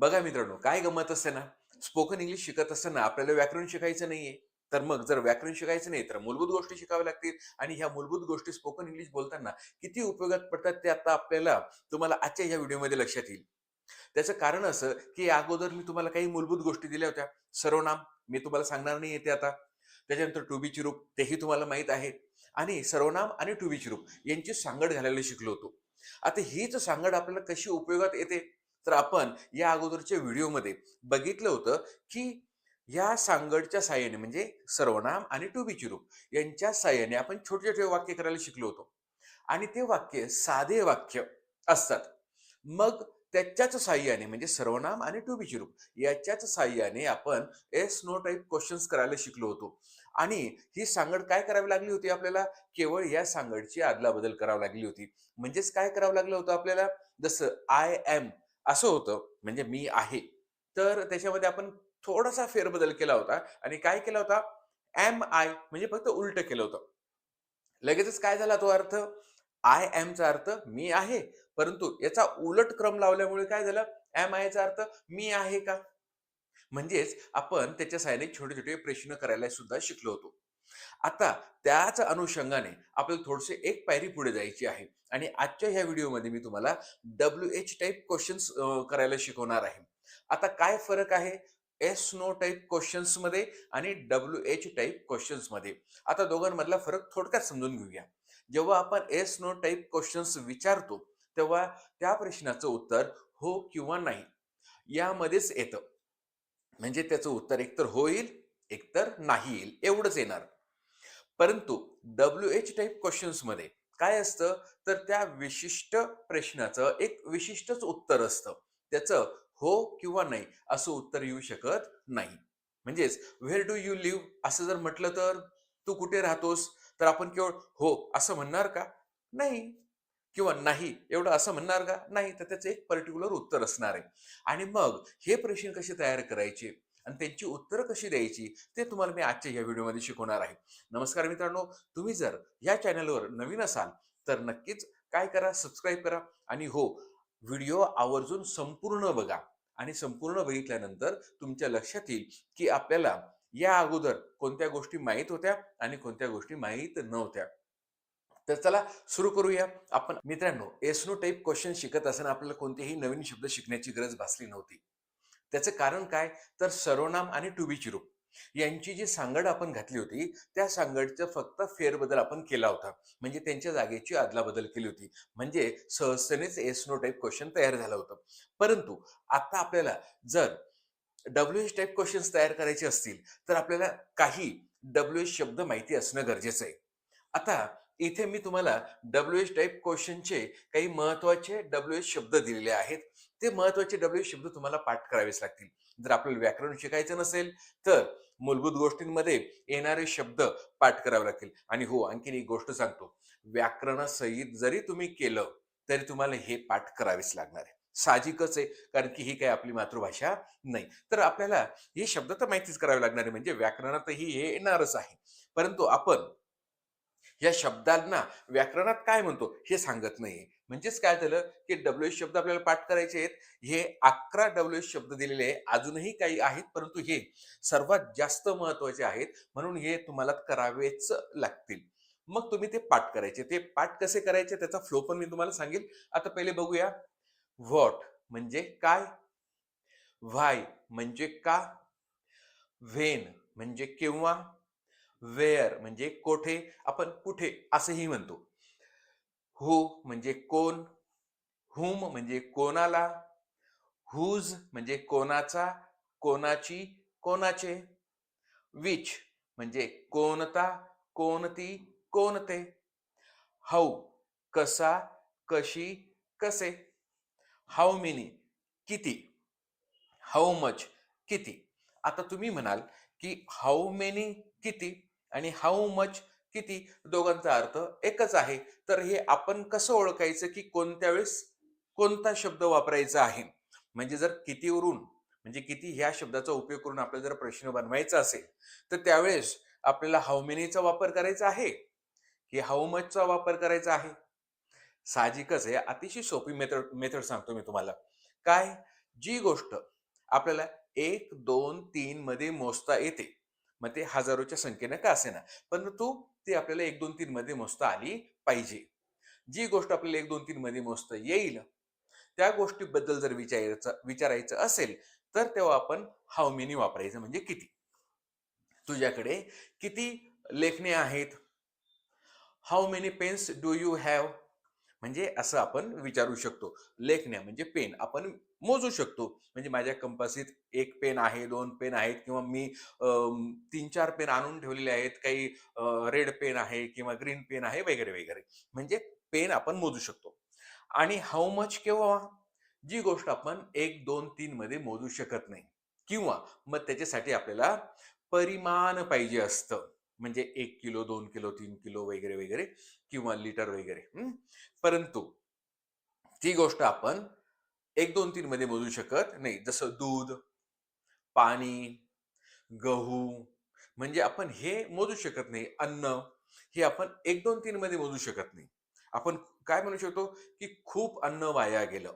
बघा मित्रांनो काय गमत असते ना? स्पोकन इंग्लिश शिकत असताना आपल्याला व्याकरण शिकायचं नाहीये. तर मग जर व्याकरण शिकायचं नाही तर मूलभूत गोष्टी शिकाव्या लागतील. आणि ह्या मूलभूत गोष्टी स्पोकन इंग्लिश बोलताना किती उपयोगात पडतात ते आता आपल्याला तुम्हाला आजच्या ह्या व्हिडिओमध्ये लक्षात येईल. त्याचं कारण असं की अगोदर मी तुम्हाला काही मूलभूत गोष्टी दिल्या होत्या. सर्वनाम मी तुम्हाला सांगणार नाही येते आता. त्याच्यानंतर टू बी रूप तेही तुम्हाला माहीत आहे. आणि सर्वनाम आणि टू बी रूप यांची सांगड घालायला शिकलो होतो. आता हीच सांगड आपल्याला कशी उपयोगात येते? तर आपण या अगोदरच्या व्हिडिओमध्ये बघितलं होतं की या सांगडच्या साह्याने म्हणजे सर्वनाम आणि टू बी रूप यांच्या साह्याने आपण छोटे छोटे वाक्य करायला शिकलो होतो. आणि ते वाक्य साधे वाक्य असतात. मग त्याच्याच साह्याने म्हणजे सर्वनाम आणि टू बी रूप याच्याच साह्याने आपण एस नो टाईप क्वेश्चन्स करायला शिकलो होतो. आणि ही सांगड काय करावी लागली होती आपल्याला? केवळ या सांगडची अदलाबदल करावी लागली होती. म्हणजेच काय करावं लागलं होतं आपल्याला? जसं आय एम असं होतं म्हणजे मी आहे. तर त्याच्यामध्ये आपण थोडासा फेरबदल केला होता आणि काय केला होता? एम आय म्हणजे फक्त उलट केलं होतं. लगेचच काय झाला तो अर्थ? आय एमचा अर्थ मी आहे. परंतु याचा उलट क्रम लावल्यामुळे काय झालं? एम आयचा अर्थ मी आहे का? म्हणजेच आपण त्याच्या साहाय्याने छोटे छोटे प्रश्न करायला सुद्धा शिकलो होतो. आता त्याच अनुषंगाने आपल्याला थोडसे एक पायरी पुढे जायची आहे. आणि आजच्या ह्या व्हिडिओमध्ये मी तुम्हाला डब्ल्यू एच टाईप क्वेश्चन्स करायला शिकवणार आहे. आता काय फरक आहे? एस नो टाईप क्वेश्चन्समध्ये आणि डब्ल्यू एच टाईप क्वेश्चन्समध्ये. आता दोघांमधला फरक थोडक्यात समजून घेऊया. जेव्हा आपण एस नो टाईप क्वेश्चन्स विचारतो तेव्हा त्या प्रश्नाचं उत्तर हो किंवा नाही यामध्येच येतं. म्हणजे त्याचं उत्तर एकतर होईल एकतर नाही येईल एवढंच येणार. परंतु डब्ल्यू एच टाईप क्वेश्चन्समध्ये काय असतं? तर त्या विशिष्ट प्रश्नाचं एक विशिष्टच उत्तर असतं. त्याचं हो किंवा नाही असं उत्तर येऊ शकत नाही. म्हणजेच व्हेअर डू यू लिव्ह असं जर म्हटलं तर तू कुठे राहतोस? तर आपण केवळ हो असं म्हणणार का? नाही. किंवा नाही एवढं असं म्हणणार का? नाही. तर त्याचं एक पर्टिक्युलर उत्तर असणार आहे. आणि मग हे प्रश्न कसे तयार करायचे? आणि त्यांची उत्तरं कशी द्यायची ते तुम्हाला मी आजच्या या व्हिडिओमध्ये शिकवणार आहे. नमस्कार मित्रांनो तुम्ही जर या चॅनलवर नवीन असाल तर नक्कीच काय करा सबस्क्राईब करा आणि हो व्हिडिओ आवर्जून संपूर्ण बघा आणि संपूर्ण बघितल्यानंतर तुमच्या लक्षात येईल की आपल्याला या अगोदर कोणत्या गोष्टी माहीत होत्या आणि कोणत्या गोष्टी माहीत नव्हत्या. तर चला सुरू करूया. आपण मित्रांनो एसनो टाईप क्वेश्चन शिकत असताना आपल्याला कोणतेही नवीन शब्द शिकण्याची गरज भासली नव्हती. त्याचं कारण काय? तर सर्वनाम आणि टू बी चिरूप यांची जी सांगड आपण घातली होती त्या सांगडचं फक्त फेरबदल आपण केला होता. म्हणजे त्यांच्या जागेची अदलाबदल केली होती. म्हणजे सहजतेनेच एस नो टाईप क्वेश्चन तयार झालं होतं. परंतु आता आपल्याला जर डब्ल्यू एच टाईप क्वेश्चन्स तयार करायचे असतील तर आपल्याला काही डब्ल्यू एच शब्द माहिती असणं गरजेचं आहे. आता इथे मी तुम्हाला डब्ल्यू एच टाईप क्वेश्चनचे काही महत्त्वाचे डब्ल्यू एच शब्द दिलेले आहेत. ते महत्त्वाचे डब्ल्यू शब्द तुम्हाला पाठ करावेच लागतील. जर आपल्याला व्याकरण शिकायचं नसेल तर मूलभूत गोष्टींमध्ये येणारे शब्द पाठ करावे लागतील. आणि हो आणखीन एक गोष्ट सांगतो. व्याकरणासहित जरी तुम्ही केलं तरी तुम्हाला हे पाठ करावेच लागणार आहे. साहजिकच आहे कारण की ही काही आपली मातृभाषा नाही. तर आपल्याला हे शब्द तर माहितीच करावे लागणार आहे म्हणजे व्याकरणातही हे येणारच आहे. परंतु आपण या शब्दांना व्याकरणात काय म्हणतो हे सांगत नाहीये. म्हणजेच काय झालं की डब्ल्यू शब्द आपल्याला पाठ करायचे आहेत. हे अकरा डब्ल्यू शब्द दिलेले आहे अजूनही काही आहेत परंतु हे सर्वात जास्त महत्त्वाचे आहेत. म्हणून हे तुम्हाला करावेच लागतील. मग तुम्ही ते पाठ करायचे. ते पाठ कसे करायचे त्याचा फ्लो पण मी तुम्हाला सांगेल. आता पहिले बघूया. व्हॉट म्हणजे काय? व्हाय म्हणजे का? व्हेन म्हणजे केव्हा? वेअर म्हणजे कोठे? आपण कुठे? असंही म्हणतो. हु म्हणजे कोण? हुम म्हणजे कोणाला? हुज म्हणजे कोणाचा? कोणाची? कोणाचे? विच म्हणजे कोणता? कोणती? कोणते? हाऊ कसा? कशी? कसे? हाऊ मेनी किती? हाऊ मच किती? आता तुम्ही म्हणाल की हाऊ मेनी किती? आणि हाऊ मच किती? दोघांचा अर्थ एकच आहे. तर हे आपण कसं ओळखायचं की कोणत्या वेळेस कोणता शब्द वापरायचा आहे? म्हणजे जर कितीवरून म्हणजे किती ह्या शब्दाचा उपयोग करून आपल्याला जर प्रश्न बनवायचा असेल तर त्यावेळेस आपल्याला हाऊ मेनीचा वापर करायचा आहे? की हाऊ मचचा वापर करायचा आहे? साहजिकच आहे. अतिशय सोपी मेथड मेथड सांगतो मी तुम्हाला. काय? जी गोष्ट आपल्याला एक दोन तीन मध्ये मोजता येते. मग ते हजारोच्या संख्येनं का असेना? परंतु ती आपल्याला एक दोन तीन मध्ये मोजता आली पाहिजे. जी गोष्ट आपल्याला एक दोन तीन मध्ये मोजता येईल त्या गोष्टीबद्दल जर विचारायचं विचारायचं असेल तर तेव्हा आपण हाऊ मेनी वापरायचं म्हणजे किती? तुझ्याकडे किती लेखणे आहेत? How many pens do you have म्हणजे असं आपण विचारू शकतो. लेखण्या म्हणजे पेन. आपण मोजू शकतो. म्हणजे माझ्या कंपासीत एक पेन आहे दोन पेन आहेत किंवा मी तीन चार पेन आणून ठेवलेले आहेत. काही रेड पेन आहे किंवा ग्रीन पेन आहे वगैरे वगैरे. म्हणजे पेन आपण मोजू शकतो. आणि हाऊ मच केव्हा? जी गोष्ट आपण एक दोन तीन मध्ये मोजू शकत नाही. किंवा मग त्याच्यासाठी आपल्याला परिमाण पाहिजे असतं. म्हणजे एक किलो दोन किलो तीन किलो वगैरे वगैरे किंवा लिटर वगैरे. परंतु ती गोष्ट आपण एक दोन तीन मध्ये मोजू शकत नाही. जसं दूध पाणी गहू म्हणजे आपण हे मोजू शकत नाही. अन्न हे आपण एक दोन तीन मध्ये मोजू शकत नाही. आपण काय म्हणू शकतो की खूप अन्न वाया गेलं.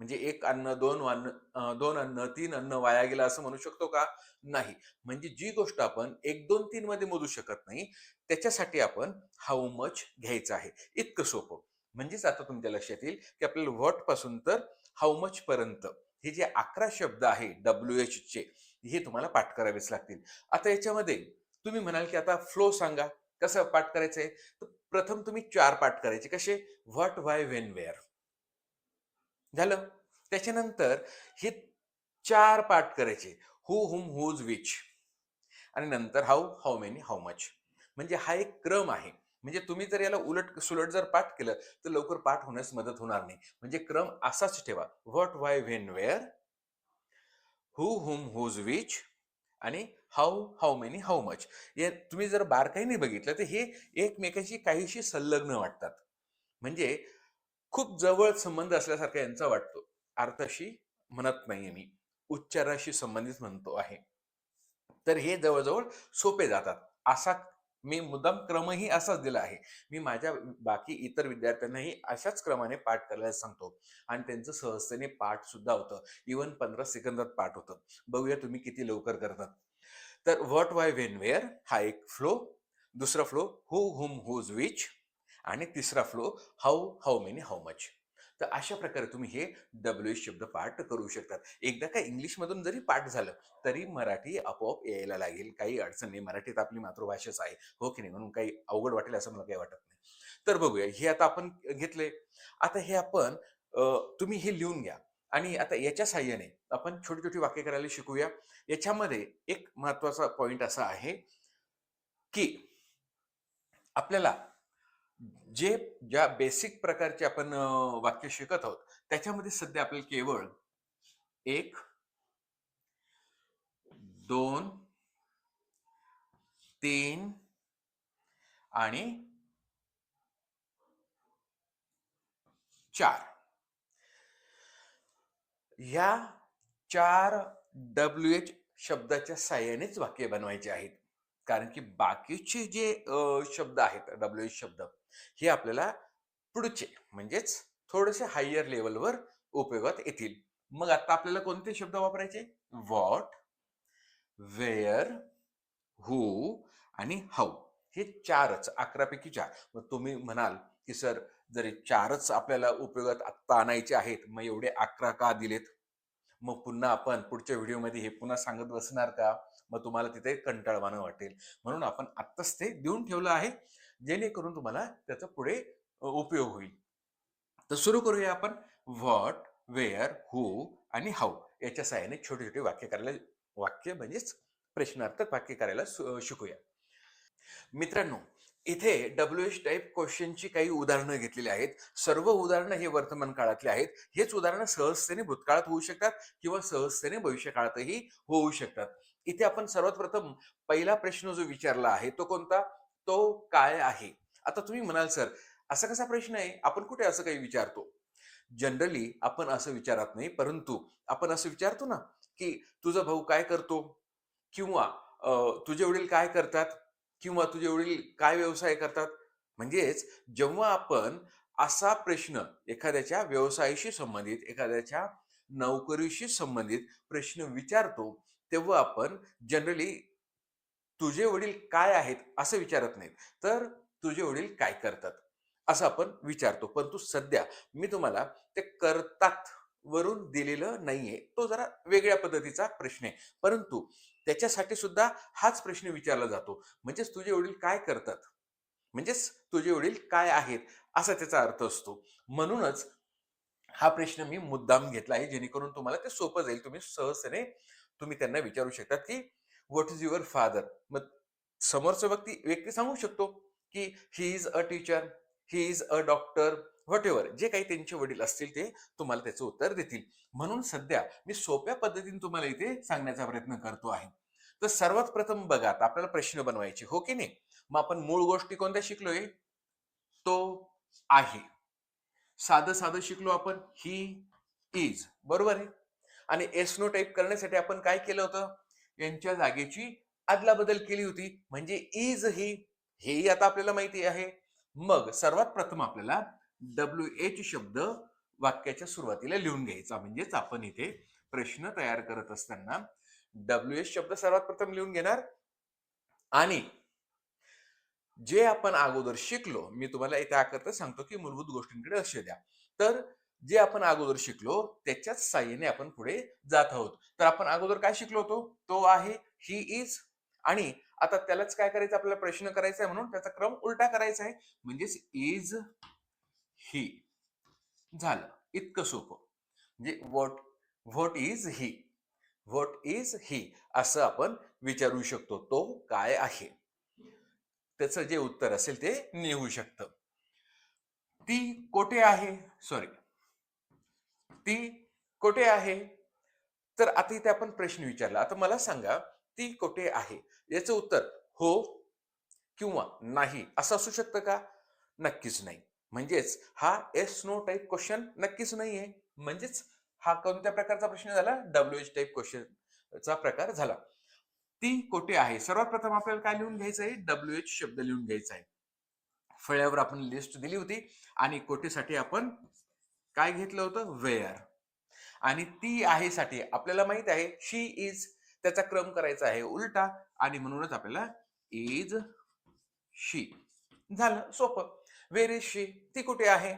म्हणजे एक अन्न दोन अन्न दोन अन्न तीन अन्न वाया गेलं असं म्हणू शकतो का? नाही. म्हणजे जी गोष्ट आपण एक दोन तीन मध्ये मोजू शकत नाही त्याच्यासाठी आपण हाऊ मच घ्यायचं आहे. इतकं सोपं. म्हणजेच आता तुमच्या लक्षात येईल की आपल्याला व्हॉटपासून तर हाऊ मच पर्यंत? हे जे अकरा शब्द आहे डब्ल्यू एच चे हे तुम्हाला पाठ करावेच लागतील. आता याच्यामध्ये तुम्ही म्हणाल की आता फ्लो सांगा. कसं पाठ करायचं आहे तर प्रथम तुम्ही चार पाठ करायचे. कसे? व्हॉट वाय वेन वेअर झालं? त्याच्यानंतर हे चार पाठ करायचे. हु हुम हुज विच आणि नंतर how how many how much म्हणजे हा एक क्रम आहे. म्हणजे तुम्ही जर याला उलट सुलट जर पाठ केलं तर लवकर पाठ होण्यास मदत होणार नाही. म्हणजे क्रम असाच ठेवा. What why when where who whom whose which आणि how how many how much या तुम्ही जर बारकाईने बघितलं तर हे एकमेकांशी काहीशी संलग्न वाटतात. म्हणजे खूप जवळ संबंध असल्यासारखा यांचा वाटतो. अर्थाशी म्हणत नाहीये मी. उच्चाराशी संबंधित म्हणतो आहे. तर हे जवळजवळ सोपे जातात. असा मी मुद्दाम क्रमही असाच दिला आहे. मी माझ्या बाकी इतर विद्यार्थ्यांनाही अशाच क्रमाने पाठ करायला सांगतो. आणि त्यांचं सहजतेने पाठ सुद्धा होतं. इवन पंधरा सेकंदात पाठ होतं. बघूया तुम्ही किती लवकर करतात. तर व्हॉट वाय व्हेन वेअर हा एक फ्लो दुसरा flow who whom whose which आणि तिसरा flow how how many how much तर अशा प्रकारे तुम्ही हे डब्ल्यू शब्द पाठ करू शकतात. एकदा का इंग्लिशमधून जरी पाठ झालं तरी मराठी आपोआप यायला लागेल. काही अडचण नाही. मराठीत आपली मातृभाषाच आहे. हो की नाही? म्हणून काही अवघड वाटेल असं मला काही वाटत नाही. तर बघूया हे आता आपण घेतले आता हे आपण तुम्ही हे लिहून घ्या. आणि आता याच्या साह्याने आपण छोटी छोटी वाक्य करायला शिकूया. याच्यामध्ये एक महत्त्वाचा पॉइंट असा आहे की आपल्याला जे ज्या बेसिक प्रकारचे आपण वाक्य शिकत आहोत त्याच्यामध्ये सध्या आपल्याला केवळ एक दोन तीन आणि चार. ह्या चार डब्ल्यू एच शब्दाच्या साह्यानेच वाक्य बनवायचे आहेत. कारण की बाकीचे जे शब्द आहेत डब्ल्यू एच शब्द हे आपल्याला पुढचे म्हणजेच थोडेसे हायर लेवलवर उपयोगात येतील. मग आता आपल्याला कोणते शब्द वापरायचे? व्हॉट वेअर हु आणि हाऊ हे चारच अकरापैकी चार. मग तुम्ही म्हणाल की सर जरी चारच आपल्याला उपयोगात आत्ता आणायचे आहेत मग एवढे अकरा का दिलेत? मग पुन्हा आपण पुढच्या व्हिडिओमध्ये हे पुन्हा सांगत बसणार का? मग तुम्हाला तिथे कंटाळवाणं वाटेल. म्हणून आपण आत्ताच ते देऊन ठेवलं आहे. जेणेकरून तुम्हाला त्याचा पुढे उपयोग होईल. तर सुरू करूया आपण. व्हॉट वेअर हु आणि हाऊ याच्या सहाय्याने छोटे छोटे वाक्य करायला वाक्य म्हणजेच प्रश्नार्थक वाक्य करायला शिकूया. मित्रांनो इथे डब्ल्यू एच टाईप क्वेश्चनची काही उदाहरणं घेतलेली आहेत. सर्व उदाहरणं हे वर्तमान काळातली आहेत. हेच उदाहरणं सहजतेने भूतकाळात होऊ शकतात किंवा सहजतेने भविष्य काळातही होऊ शकतात. इथे आपण सर्वात प्रथम पहिला प्रश्न जो विचारला आहे तो कोणता? तो काय आहे? आता तुम्ही म्हणाल सर असा कसा प्रश्न आहे? आपण कुठे असं काही विचारतो? जनरली आपण असं विचारत नाही परंतु आपण असं विचारतो ना की तुझा भाऊ काय करतो? किंवा तुझे वडील काय करतात? किंवा तुझे वडील काय व्यवसाय करतात? म्हणजेच जेव्हा आपण असा प्रश्न एखाद्याच्या व्यवसायाशी संबंधित एखाद्याच्या नोकरीशी संबंधित प्रश्न विचारतो तेव्हा आपण जनरली तुझे वडील काय आहेत असं विचारत नाहीत. तर तुझे वडील काय करतात? असं आपण विचारतो. परंतु सध्या मी तुम्हाला ते करतात वरून दिलेलं नाहीये. तो जरा वेगळ्या पद्धतीचा प्रश्न आहे. परंतु त्याच्यासाठी सुद्धा हाच प्रश्न विचारला जातो. म्हणजेच तुझे वडील काय करतात? म्हणजेच तुझे वडील काय आहेत? असा त्याचा अर्थ असतो. म्हणूनच हा प्रश्न मी मुद्दाम घेतला आहे. जेणेकरून तुम्हाला ते सोपं जाईल. तुम्ही सहजतेने तुम्ही त्यांना विचारू शकतात की व्हॉट इज युअर फादर मग समोरचा व्यक्ती व्यक्ती सांगू शकतो की he is a teacher he is a doctor whatever जे काही त्यांचे वडील असतील ते तुम्हाला त्याचं उत्तर देतील. म्हणून सध्या मी सोप्या पद्धतीने तुम्हाला इथे सांगण्याचा प्रयत्न करतो आहे. तर सर्वात प्रथम बघा आता आपल्याला प्रश्न बनवायचे हो की नाही? मग आपण मूळ गोष्टी कोणत्या शिकलोय? तो आहे. साधं साधं शिकलो आपण ही इज बरोबर आहे? आणि एस नो टाईप करण्यासाठी आपण काय केलं होतं? यांच्या जागेची अदलाबदल केली होती. म्हणजे इज ही हेही आता आपल्याला माहिती आहे. मग सर्वात प्रथम आपल्याला डब्ल्यू एच शब्द वाक्याच्या सुरुवातीला लिहून घ्यायचा. म्हणजेच आपण इथे प्रश्न तयार करत असताना डब्ल्यू एच शब्द सर्वात प्रथम लिहून घेणार. आणि जे आपण अगोदर शिकलो मी तुम्हाला त्याकरता सांगतो की मूलभूत गोष्टींकडे लक्ष द्या. तर जे आपण अगोदर शिकलो त्याच्याच साह्याने आपण पुढे जात आहोत. तर आपण अगोदर काय शिकलो होतो? तो आहे ही इज आणि आता त्यालाच काय करायचं? आपल्याला प्रश्न करायचा आहे म्हणून त्याचा क्रम उलटा करायचा आहे. म्हणजेच इज ही झालं. इतकं सोपं. म्हणजे what what is he what is he असं आपण विचारू शकतो. तो काय आहे? त्याचं जे उत्तर असेल ते निघू शकतं. ती कोठे आहे? सॉरी ती कोठे आहे? तर आता इथे आपण प्रश्न विचारला. आता मला सांगा ती कोठे आहे? याचं उत्तर हो किंवा नाही असं असू शकतं का? नक्कीच नाही. म्हणजेच हा एस नो टाईप क्वेश्चन नक्कीच नाही आहे म्हणजेच हा कोणत्या प्रकारचा प्रश्न झाला? डब्ल्यू एच टाईप क्वेश्चनचा प्रकार झाला. ती कोठे आहे? सर्वात प्रथम आपल्याला काय लिहून घ्यायचं आहे? डब्ल्यू एच शब्द लिहून घ्यायचा आहे. फळ्यावर आपण लिस्ट दिली होती आणि कोठेसाठी आपण काय घेतलं होतं? वेअर. आणि ती आहे साठी आपल्याला माहीत आहे शी इज त्याचा क्रम करायचा आहे उलटा आणि म्हणूनच आपल्याला इज शी झालं सोपं. वेर इज शी ती कुठे आहे?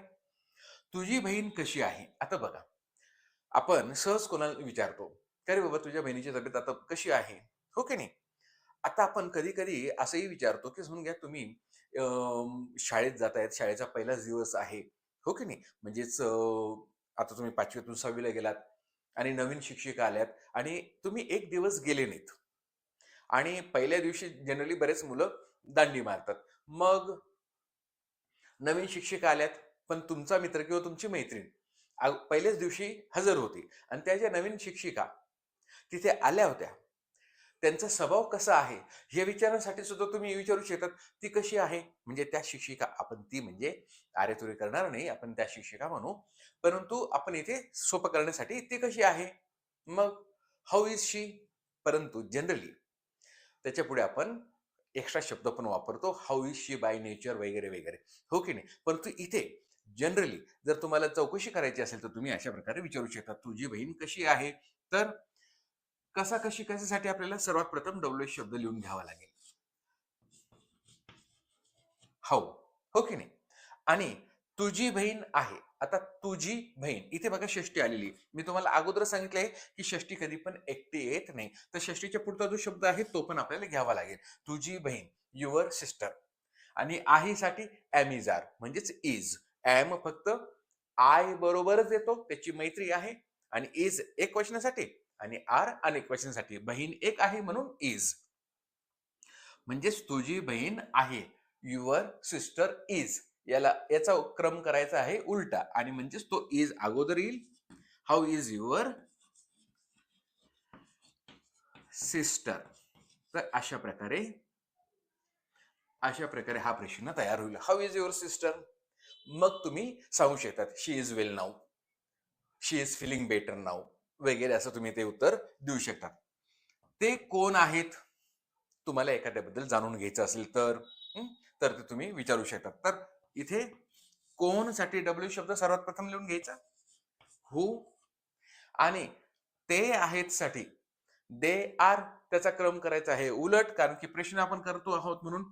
तुझी बहीण कशी आहे? आता बघा. आपण सहज कोणाला विचारतो का रे बाबा तुझ्या बहिणीची तब्येत आता कशी आहे? हो की नाही? आता आपण कधी कधी असंही विचारतो की समजून घ्या तुम्ही शाळेत जात आहेत शाळेचा पहिलाच दिवस आहे. हो की नाही? म्हणजेच आता तुम्ही पाचवीतून सहावीला गेलात आणि नवीन शिक्षिका आल्यात आणि तुम्ही एक दिवस गेले नाहीत. आणि पहिल्या दिवशी जनरली बरेच मुलं दांडी मारतात. मग नवीन शिक्षिका आल्यात पण तुमचा मित्र किंवा तुमची मैत्रीण पहिल्याच दिवशी हजर होती. आणि त्या ज्या नवीन शिक्षिका तिथे आल्या होत्या. त्यांचा स्वभाव कसा आहे हे विचारण्यासाठी सुद्धा तुम्ही विचारू शकतात ती कशी आहे? म्हणजे त्या शिक्षिका आपण ती म्हणजे अरे तुरे करणार नाही आपण त्या शिक्षिका म्हणू. परंतु आपण इथे सोपं करण्यासाठी ती कशी आहे? मग हाऊ इज शी परंतु जनरली त्याच्या पुढे आपण एक्स्ट्रा शब्द पण वापरतो how is she by nature वगैरे वगैरे. हो की नाही? परंतु इथे जनरली जर तुम्हाला चौकशी करायची असेल तर तुम्ही अशा प्रकारे विचारू शकता तुझी बहीण कशी आहे? तर कसा कशी कशासाठी आपल्याला सर्वात प्रथम डब्ल्यू शब्द लिहून घ्यावा लागेल? हो. हो की नाही? आणि तुझी बहीण आहे. आता तुझी बहीण इथे बघा षष्टी आलेली. मी तुम्हाला अगोदर सांगितलंय की षष्टी कधी पण एकटी येत नाही. तर षष्टीच्या पुढचा जो शब्द आहे तो पण आपल्याला घ्यावा लागेल. तुझी बहीण युअर सिस्टर आणि आहीसाठी ॲमिजार म्हणजेच इज ॲम फक्त आय बरोबरच येतो त्याची मैत्री आहे. आणि इज एक वचनासाठी आणि आर अनेक वचनासाठी बहीण एक आहे म्हणून इज म्हणजेच तुझी बहीण आहे. युअर सिस्टर इज याला याचा क्रम करायचा आहे उलटा. आणि म्हणजेच तो इज अगोदर येईल. हाऊ इज युअर सिस्टर तर अशा प्रकारे अशा प्रकारे हा प्रश्न तयार होईल. हाऊ इज युअर सिस्टर मग तुम्ही सांगू शकतात she is well now she is feeling better now वगैरे असं तुम्ही ते उत्तर देऊ शकता. ते कोण आहेत? तुम्हाला एखाद्याबद्दल जाणून घ्यायचं असेल तर तर ते तुम्ही विचारू शकता. तर इथे कोणसाठी डब्ल्यू शब्द सर्वात प्रथम लिहून घ्यायचा? हु आणि ते आहेत साठी दे आर त्याचा क्रम करायचा आहे. उलट कारण की प्रश्न आपण करतो आहोत म्हणून.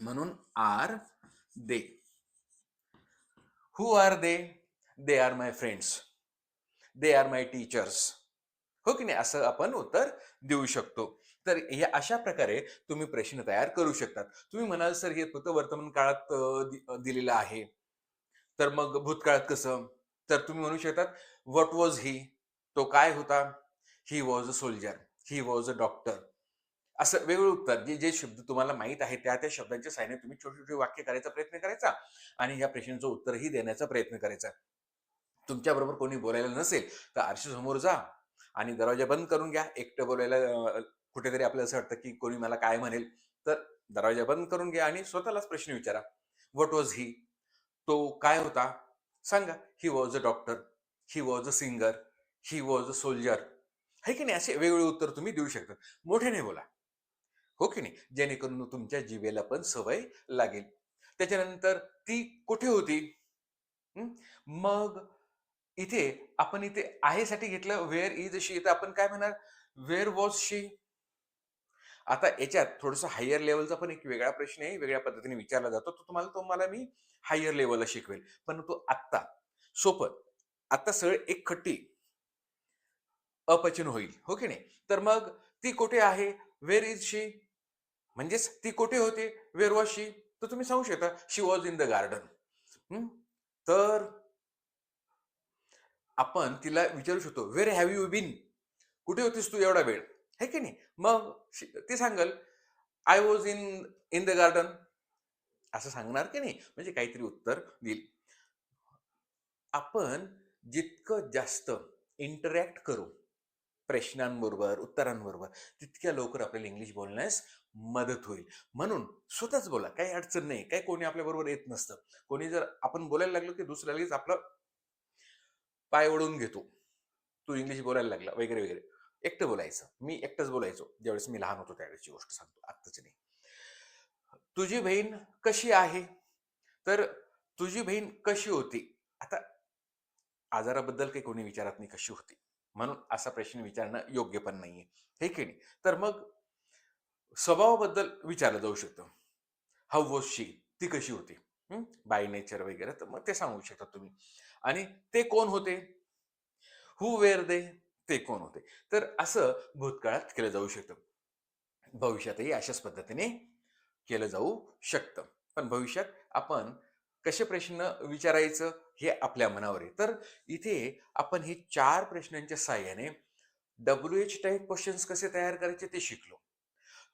म्हणून are they who are they they are my friends they are my teachers हो की नाही? असं आपण उत्तर देऊ शकतो. तर या अशा प्रकारे तुम्ही प्रश्न तयार करू शकतात. तुम्ही म्हणाल सर हे फक्त वर्तमान काळात दिलेलं आहे. तर मग भूतकाळात कसं? तर तुम्ही म्हणू शकतात व्हॉट वॉज ही तो काय होता? He was a soldier he was a doctor असं वेगवेगळे उत्तर जे जे शब्द तुम्हाला माहीत आहे त्या त्या शब्दांच्या साहाय्याने तुम्ही छोटे छोटे वाक्य करायचा प्रयत्न करायचा आणि या प्रश्नाचं उत्तरही देण्याचा प्रयत्न करायचा. तुमच्याबरोबर कोणी बोलायला नसेल तर आरशी समोर जा आणि दरवाजा बंद करून घ्या. एकटं बोलायला कुठेतरी आपल्याला असं वाटतं की कोणी मला काय म्हणेल तर दरवाजा बंद करून घ्या आणि स्वतःलाच प्रश्न विचारा. वॉट वॉज ही तो काय होता? सांगा. He was a doctor he was a singer he was a soldier आहे की नाही? असे वेगवेगळे उत्तर तुम्ही देऊ शकता. मोठ्याने बोला. हो की नाही? जेणेकरून तुमच्या जीवेला पण सवय लागेल. त्याच्यानंतर ती कुठे होती? मग इथे आपण इथे आहे साठी घेतलं वेअर इज शी इथं आपण काय म्हणणार? वेअर वॉज शी आता याच्यात थोडस हायर लेवलचा पण एक वेगळा प्रश्न आहे वेगळ्या पद्धतीने विचारला जातो. तो तुम्हाला तो मला मी हायर लेवलला शिकवेल. पण तो आत्ता सोपं. आत्ता सरळ एक खट्टी अपचन होईल हो की नाही? तर मग ती कुठे आहे? वेअर इज शी म्हणजेच ती कुठे होते? वेअर वॉज शी तर तुम्ही सांगू शकता she was in the garden तर आपण तिला विचारू शकतो वेर हॅव यू बीन कुठे होतीस तू एवढा वेळ? है की नाही? मग ती सांगल I was in in the garden असं सांगणार की नाही? म्हणजे काहीतरी उत्तर देईल. आपण जितकं जास्त इंटरॅक्ट करू प्रश्नांबरोबर उत्तरांबरोबर तितक्या लवकर आपल्याला इंग्लिश बोलण्यास मदत होईल. म्हणून स्वतःच बोला काही अडचण नाही काही कोणी आपल्याबरोबर येत नसतं. कोणी जर आपण बोलायला लागलो की दुसऱ्या लगेच आपलं पाय ओढून घेतो. तू इंग्लिश बोलायला लागला वगैरे वगैरे. एकटं बोलायचं. मी एकटंच बोलायचो. ज्यावेळेस मी लहान होतो त्यावेळेसची गोष्ट सांगतो. आत्ताच नाही. तुझी बहीण कशी आहे? तर तुझी बहीण कशी होती? आता आजाराबद्दल काही कोणी विचारत नाही कशी होती. म्हणून असा प्रश्न विचारणं योग्य पण नाहीये. हे की नाही? तर मग स्वभावाबद्दल विचारलं जाऊ शकतं. हाऊ वॉज शी ती कशी होती? बाय नेचर वगैरे तर मग ते सांगू शकता तुम्ही. आणि ते कोण होते? हु वेअर दे ते कोण होते? तर असं भूतकाळात केलं जाऊ शकतं. भविष्यातही अशाच पद्धतीने केलं जाऊ शकतं. पण भविष्यात आपण कसे प्रश्न विचारायचं हे आपल्या मनावर आहे. तर इथे आपण हे चार प्रश्नांच्या साह्याने डब्ल्यू एच टाईप क्वेश्चन्स कसे तयार करायचे ते शिकलो.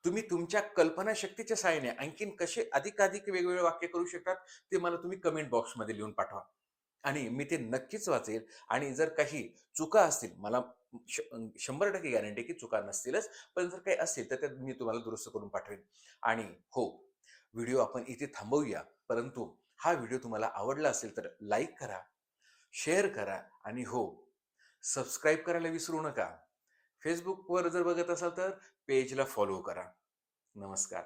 तुम्ही तुमच्या कल्पनाशक्तीच्या साह्याने आणखीन कसे अधिकाधिक वेगवेगळे वाक्य करू शकतात ते मला तुम्ही कमेंट बॉक्समध्ये लिहून पाठवा. आणि मी ते नक्कीच वाचेल. आणि जर काही चुका असतील मला श- शंभर टक्के गॅरंटी की चुका नसतीलच पण जर काही असतील तर त्यात मी तुम्हाला दुरुस्त करून पाठवेन. आणि हो व्हिडिओ आपण इथे थांबवूया परंतु हा व्हिडिओ तुम्हाला आवडला असेल तर लाईक करा शेअर करा आणि हो सबस्क्राईब करायला विसरू नका. फेसबुकवर जर बघत असाल तर पेजला फॉलो करा. नमस्कार.